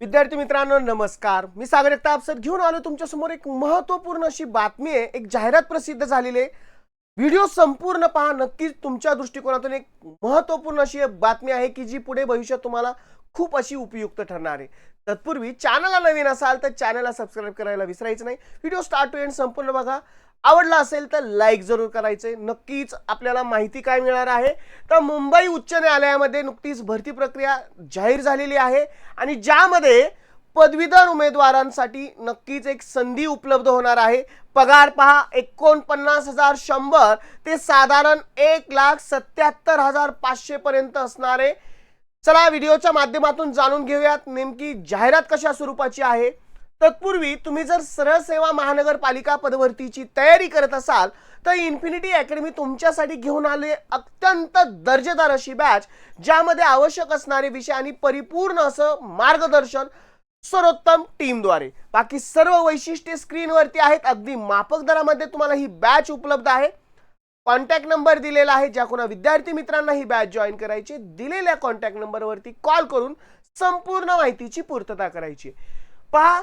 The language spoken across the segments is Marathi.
विद्यार्थी मित्रांनो नमस्कार. मी सागर एकता सर घेऊन आलो. तुमच्यासमोर एक महत्त्वपूर्ण अशी बातमी आहे. एक जाहिरात प्रसिद्ध झालेली आहे. व्हिडिओ संपूर्ण पहा. नक्कीच तुमच्या दृष्टिकोनातून एक महत्त्वपूर्ण अशी बातमी आहे की जी पुढे भविष्यात तुम्हाला खूप अशी उपयुक्त ठरणार आहे. तत्पूर्वी चॅनलला नवीन असाल तर चॅनलला सबस्क्राईब करायला विसरायचं नाही. व्हिडिओ स्टार्ट टू एंड संपूर्ण बघा. आवडला असेल तर लाईक जरूर करायचे. नक्कीच आपल्याला माहिती काय मिळणार आहे? तर मुंबई उच्च न्यायालयामध्ये नुकतीच भरती प्रक्रिया जाहीर झालेली आहे आणि ज्यामध्ये पदवीधर उमेदवारांसाठी नक्कीच एक संधी उपलब्ध होणार आहे. पगार पहा एकोणपन्नास हजार शंभर ते साधारण एक लाख सत्याहत्तर हजार पाचशे पर्यंत असणारे. चला व्हिडिओच्या माध्यमातून जाणून घेऊयात नेमकी जाहिरात कशा स्वरूपाची आहे. तत्पूर्वी तुम्ही जर सरळ सेवा महानगरपालिका पदभरतीची तयारी करत असाल तर इन्फिनिटी अकॅडमी तुमच्यासाठी घेऊन आले अत्यंत दर्जेदार अशी बॅच ज्यामध्ये आवश्यक असणारे विषय आणि परिपूर्ण असं मार्गदर्शन सर्वोत्तम टीमद्वारे बाकी सर्व वैशिष्ट्ये स्क्रीनवरती आहेत. अगदी मापक दरामध्ये तुम्हाला ही बॅच उपलब्ध आहे. कॉन्टॅक्ट नंबर दिलेला आहे. ज्या कोणा विद्यार्थी मित्रांना ही बॅच जॉईन करायची दिलेल्या कॉन्टॅक्ट नंबरवरती कॉल करून संपूर्ण माहितीची पूर्तता करायची पहा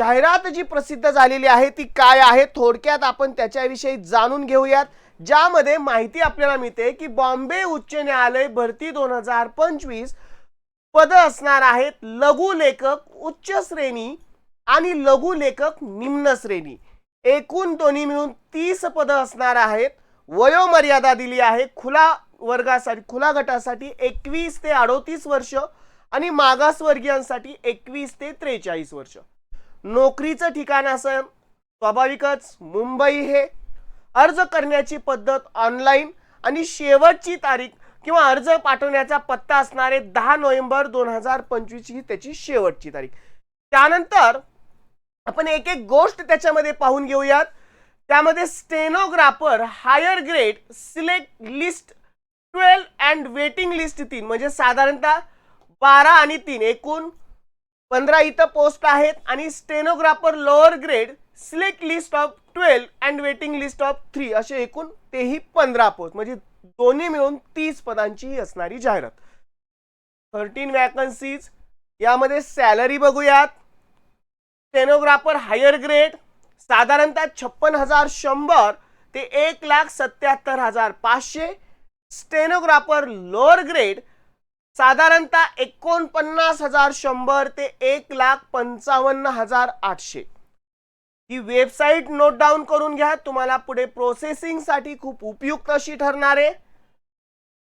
जाहिरात जी प्रसिद्ध झालेली आहे ती काय आहे? थोडक्यात आपण त्याच्याविषयी जाणून घेऊयात. ज्यामध्ये माहिती आपल्याला मिळते की बॉम्बे उच्च न्यायालय भरती दोन हजार पंचवीस पद असणार आहेत लघु लेखक उच्च श्रेणी आणि लघु लेखक निम्न श्रेणी. एकूण दोन्ही मिळून तीस पदं असणार आहेत. वयोमर्यादा दिली आहे. खुला वर्गासाठी खुला गटासाठी एकवीस ते अडोतीस वर्ष आणि मागासवर्गीयांसाठी एकवीस ते त्रेचाळीस वर्ष. नोकरीचं ठिकाण असं स्वाभाविकच मुंबई हे. अर्ज करण्याची पद्धत ऑनलाईन आणि शेवटची तारीख किंवा अर्ज पाठवण्याचा पत्ता असणारे दहा नोव्हेंबर दोन हजार पंचवीस ही त्याची शेवटची तारीख. त्यानंतर आपण एक एक गोष्ट त्याच्यामध्ये पाहून घेऊयात. त्यामध्ये stenographer higher grade select list twelve and waiting list तीन. म्हणजे साधारणतः बारा आणि तीन. एकूण पंधरा इथं पोस्ट आहेत आणि stenographer lower grade select list of twelve and waiting list of three असे एकूण तेही पंधरा पोस्ट म्हणजे दोन्ही मिळून तीस पदांची ही असणारी जाहिरात. थर्टीन वॅकन्सीज यामध्ये सॅलरी बघूयात. स्टेनोग्राफर हायर ग्रेड साधारणतः छप्पन हजार शंभर ते एक लाख सत्याहत्तर हजार पाचशे. स्टेनोग्राफर लोअर ग्रेड साधारणतः एकोणपन्नास हजार शंभर ते एक लाख पंचावन्न हजार आठशे. ही वेबसाईट नोट डाऊन करून घ्या तुम्हाला पुढे प्रोसेसिंगसाठी खूप उपयुक्त अशी ठरणार आहे.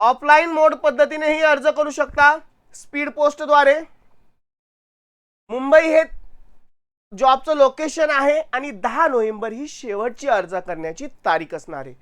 ऑफलाईन मोड पद्धतीनेही अर्ज करू शकता स्पीड पोस्टद्वारे. मुंबई हे जॉबचं लोकेशन आहे आणि दहा नोव्हेंबर ही शेवटची अर्ज करण्याची तारीख असणार आहे.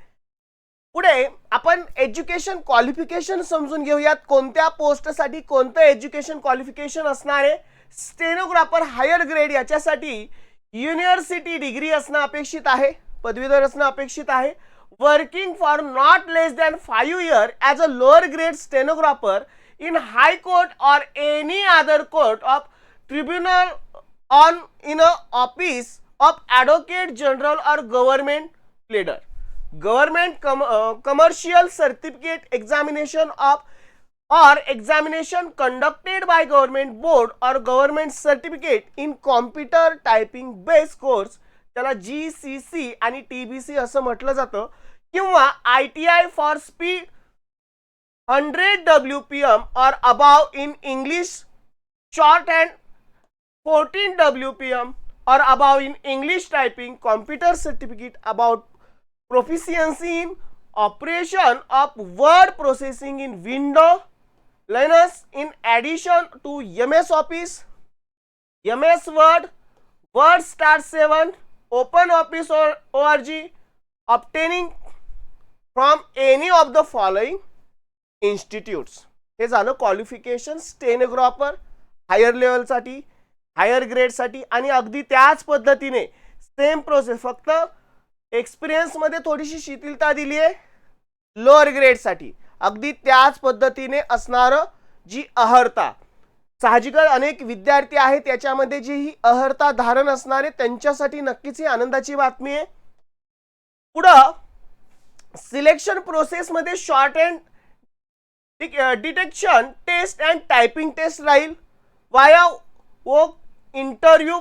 पुढे आपण एज्युकेशन क्वालिफिकेशन समजून घेऊयात. कोणत्या पोस्टसाठी कोणतं एज्युकेशन क्वालिफिकेशन असणार आहे? स्टेनोग्राफर हायर ग्रेड याच्यासाठी युनिव्हर्सिटी डिग्री असणं अपेक्षित आहे. पदवीधर असणं अपेक्षित आहे. Working for not less than five year as a lower grade stenographer in high court or any other court of tribunal on in a office of advocate general or government leader government cum commercial certificate examination of or examination conducted by government board or government certificate in computer typing base course त्याला जी सी सी आणि टी बी सी असं म्हटलं जातं किंवा I T I for speed hundred W P M or above in English short and fourteen W P M or above in English typing computer certificate about proficiency in operation of word processing in window linux in addition to ms office ms word word star 7 open office or org obtaining from any of the following institutes हे झालं क्वालिफिकेशन स्टेनोग्राफर हायर लेवलसाठी हायर ग्रेडसाठी आणि अगदी त्याच पद्धतीने सेम प्रोसेस फक्त एक्सपिरियन्समध्ये थोडीशी शिथिलता दिली आहे. लोअर ग्रेडसाठी अगदी त्याच पद्धतीने असणारं जी अहर्ता. साहजिकच अनेक विद्यार्थी आहेत त्याच्यामध्ये जी ही अहर्ता धारण असणारे त्यांच्यासाठी नक्कीच ही आनंदाची बातमी आहे. पुढं सिलेक्शन प्रोसेसमध्ये short and detection test and typing test राहील. वाया व इंटरव्ह्यू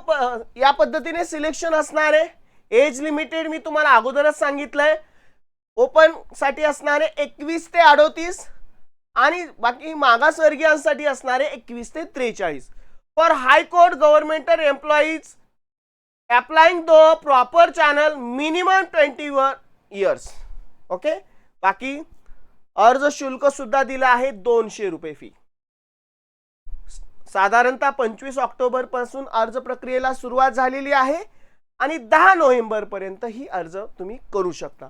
या पद्धतीने सिलेक्शन असणार आहे. एज लिमिटेड मी तुम्हाला अगोदरच सांगितलंय. ओपनसाठी असणारे एकवीस ते अडोतीस आणि बाकी मागासवर्गीयांसाठी असणारे एकवीस ते त्रेचाळीस. For high court governmental employees applying the proper channel minimum twenty one years okay बाकी अर्ज शुल्क सुद्धा दिलं आहे दोनशे रुपये फी साधारणतः पंचवीस ऑक्टोबरपासून अर्ज प्रक्रियेला सुरुवात झालेली आहे. आणि दहा नोव्हेंबरपर्यंत ही अर्ज तुम्ही करू शकता.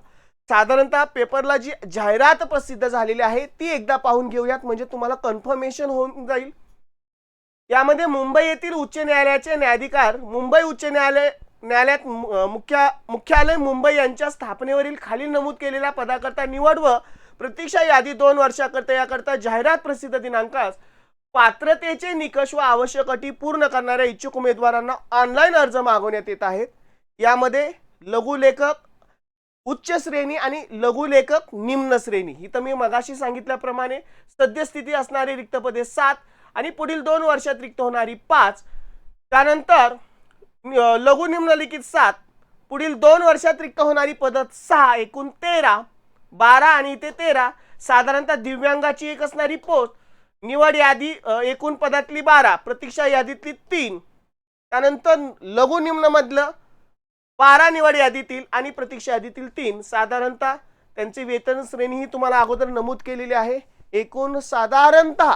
साधारणतः पेपरला जी जाहिरात प्रसिद्ध झालेली आहे ती एकदा पाहून घेऊयात. म्हणजे तुम्हाला कन्फर्मेशन होऊन जाईल. यामध्ये मुंबई येथील उच्च न्यायालयाचे न्यायाधिकार मुंबई उच्च न्यायालय न्यायालयात मुख्या मुख्यालय मुंबई यांच्या स्थापनेवरील खालील नमूद केलेल्या पदाकरता निवड व प्रतीक्षा यादी दोन वर्षाकरता याकरता जाहिरात प्रसिद्ध दिनांकास पात्रतेचे निकष व आवश्यक अटी पूर्ण करणाऱ्या इच्छुक उमेदवारांना ऑनलाईन अर्ज मागवण्यात येत आहेत. यामध्ये लघुलेखक उच्च श्रेणी आणि लघुलेखक निम्न श्रेणी. ही तर मी मगाशी सांगितल्याप्रमाणे सद्यस्थिती असणारी रिक्त पदे सात आणि पुढील दोन वर्षात रिक्त होणारी पाच. त्यानंतर लघु निम्नलिखित सात पुढील दोन वर्षात रिक्त होणारी पदं सहा एकूण तेरा बारा आणि इथे तेरा. साधारणतः दिव्यांगाची एक असणारी पोस्ट निवड यादी एकूण पदातली बारा प्रतीक्षा यादीतली तीन. त्यानंतर लघु निम्नमधलं पारा निवड यादीतील आणि प्रतीक्षा यादीतील तीन साधारणतः त्यांची वेतन श्रेणी ही तुम्हाला अगोदर नमूद केलेली आहे. एकूण साधारणतः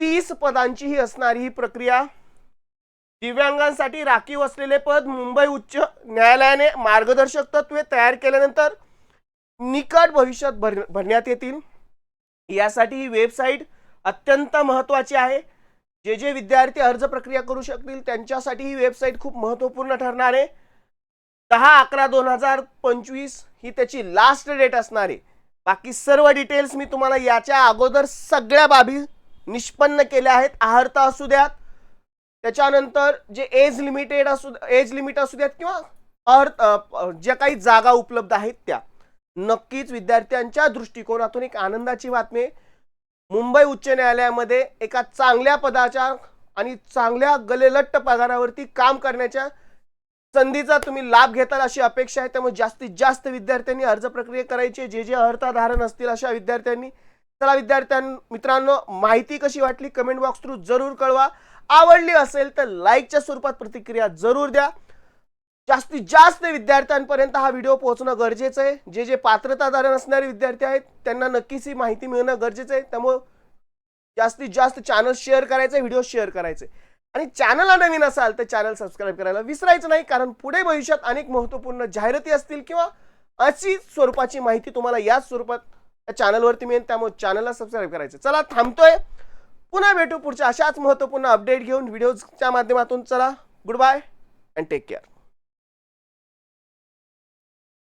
तीस पदांची ही असणारी ही प्रक्रिया. दिव्यांगांसाठी राखीव असलेले पद मुंबई उच्च न्यायालयाने मार्गदर्शक तत्वे तयार केल्यानंतर निकट भविष्यात भर भरण्यात येतील. यासाठी ही वेबसाईट अत्यंत महत्त्वाची आहे. जे जे विद्यार्थी अर्ज प्रक्रिया करू शकतील त्यांच्यासाठी ही वेबसाईट खूप महत्त्वपूर्ण ठरणार आहे. दहा अकरा दोन हजार पंचवीस ही त्याची लास्ट डेट असणार. आहे बाकी सर्व डिटेल्स मी तुम्हाला याच्या अगोदर सगळ्या बाबी निष्पन्न केल्या आहेत. आहारता असू द्यात. त्याच्यानंतर जे एज लिमिटेड असू एज लिमिट असू द्यात किंवा अर्थ ज्या काही जागा उपलब्ध आहेत त्या. नक्कीच विद्यार्थ्यांच्या दृष्टिकोनातून एक आनंदाची बातमी मुंबई उच्च न्यायालयामध्ये एका चांगल्या पदाच्या आणि चांगल्या गलेलट्ट पगारावरती काम करण्याच्या संधीचा तुम्ही लाभ घेताल अशी अपेक्षा आहे त्यामुळे जास्तीत जास्त विद्यार्थ्यांनी अर्ज प्रक्रिया करायची जे जे अर्थाधारण असतील अशा विद्यार्थ्यांनी चला विद्यार्थ्यां मित्रांनो माहिती कशी वाटली कमेंट बॉक्स थ्रू जरूर कळवा. आवडली असेल तर लाईकच्या स्वरूपात प्रतिक्रिया जरूर द्या. जास्तीत जास्त विद्यार्थ्यांपर्यंत हा व्हिडिओ पोहोचणं गरजेचं आहे. जे जे पात्रताधारण असणारे विद्यार्थी आहेत त्यांना नक्कीच ही माहिती मिळणं गरजेचं आहे. त्यामुळं जास्तीत जास्त चॅनल शेअर करायचे व्हिडिओ शेअर करायचे. आणि चॅनलला नवीन असाल तर चॅनल सबस्क्राईब करायला विसरायचं नाही कारण पुढे भविष्यात अनेक महत्त्वपूर्ण जाहिराती असतील किंवा अशी स्वरूपाची माहिती तुम्हाला याच स्वरूपात या चॅनलवरती मिळेल. त्यामुळे चॅनलला सबस्क्राईब करायचं. चला थांबतोय. पुन्हा भेटू पुढच्या अशाच महत्त्वपूर्ण अपडेट घेऊन. व्हिडिओच्या माध्यमातून चला. Good bye and take care